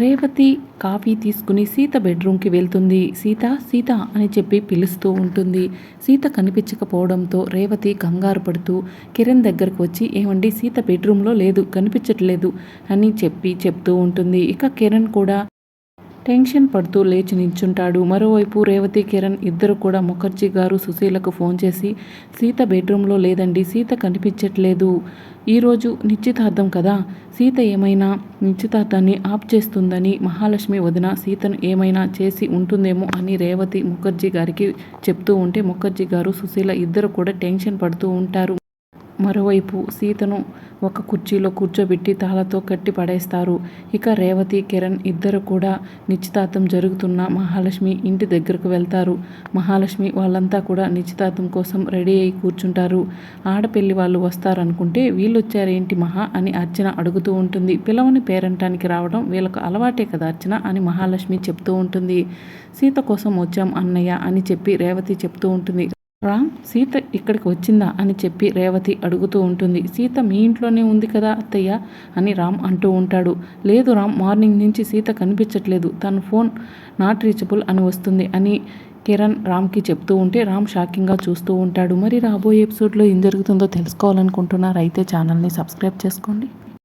Revathi coffee తీసుకుని సీత బెడ్రూమ్కి వెళ్తుంది. సీత సీత అని చెప్పి పిలుస్తూ ఉంటుంది. సీత కనిపించకపోవడంతో రేవతి కంగారు పడుతూ కిరణ్ దగ్గరకు వచ్చి ఏమండి సీత బెడ్రూమ్లో లేదు కనిపించట్లేదు అని చెప్పి చెప్తూ ఉంటుంది. ఇక కిరణ్ కూడా టెన్షన్ పడుతూ లేచి నించుంటాడు మరోవైపు రేవతి కిరణ్ ఇద్దరు కూడా ముఖర్జీ గారు సుశీలకు ఫోన్ చేసి సీత బెడ్రూమ్లో లేదండి సీత కనిపించట్లేదు. ఈరోజు నిశ్చితార్థం కదా? సీత ఏమైనా నిశ్చితార్థాన్ని ఆప్ చేస్తుందని మహాలక్ష్మి వదిన సీతను ఏమైనా చేసి ఉంటుందేమో అని రేవతి ముఖర్జీ గారికి చెప్తూ ఉంటే ముఖర్జీ గారు సుశీల ఇద్దరు కూడా టెన్షన్ పడుతూ ఉంటారు. మరోవైపు సీతను ఒక కుర్చీలో కూర్చోబెట్టి తాళతో కట్టి పడేస్తారు. ఇక రేవతి కిరణ్ ఇద్దరు కూడా నిశ్చితార్థం జరుగుతున్న మహాలక్ష్మి ఇంటి దగ్గరకు వెళ్తారు. మహాలక్ష్మి వాళ్ళంతా కూడా నిశ్చితార్థం కోసం రెడీ అయి కూర్చుంటారు. ఆడపెళ్ళి వాళ్ళు వస్తారనుకుంటే వీళ్ళు వచ్చారేంటి మహా అని అర్చన అడుగుతూ ఉంటుంది. పిలవని పేరంటానికి రావడం వీళ్ళకు అలవాటే కదా అర్చన అని మహాలక్ష్మి చెప్తూ ఉంటుంది. సీత కోసం వచ్చాం అన్నయ్య అని చెప్పి రేవతి చెప్తూ ఉంటుంది. రామ్ సీత ఇక్కడికి వచ్చిందా అని చెప్పి రేవతి అడుగుతూ ఉంటుంది. సీత మీ ఇంట్లోనే ఉంది కదా అత్తయ్య అని రామ్ అంటూ ఉంటాడు. లేదు రామ్ మార్నింగ్ నుంచి సీత కనిపించట్లేదు. తన ఫోన్ నాట్ రీచబుల్ అని వస్తుంది అని కిరణ్ రామ్కి చెప్తూ ఉంటే రామ్ షాకింగ్గా చూస్తూ ఉంటాడు. మరి రాబోయే ఎపిసోడ్లో ఏం జరుగుతుందో తెలుసుకోవాలనుకుంటున్నారు? అయితే ఛానల్ని సబ్స్క్రైబ్ చేసుకోండి.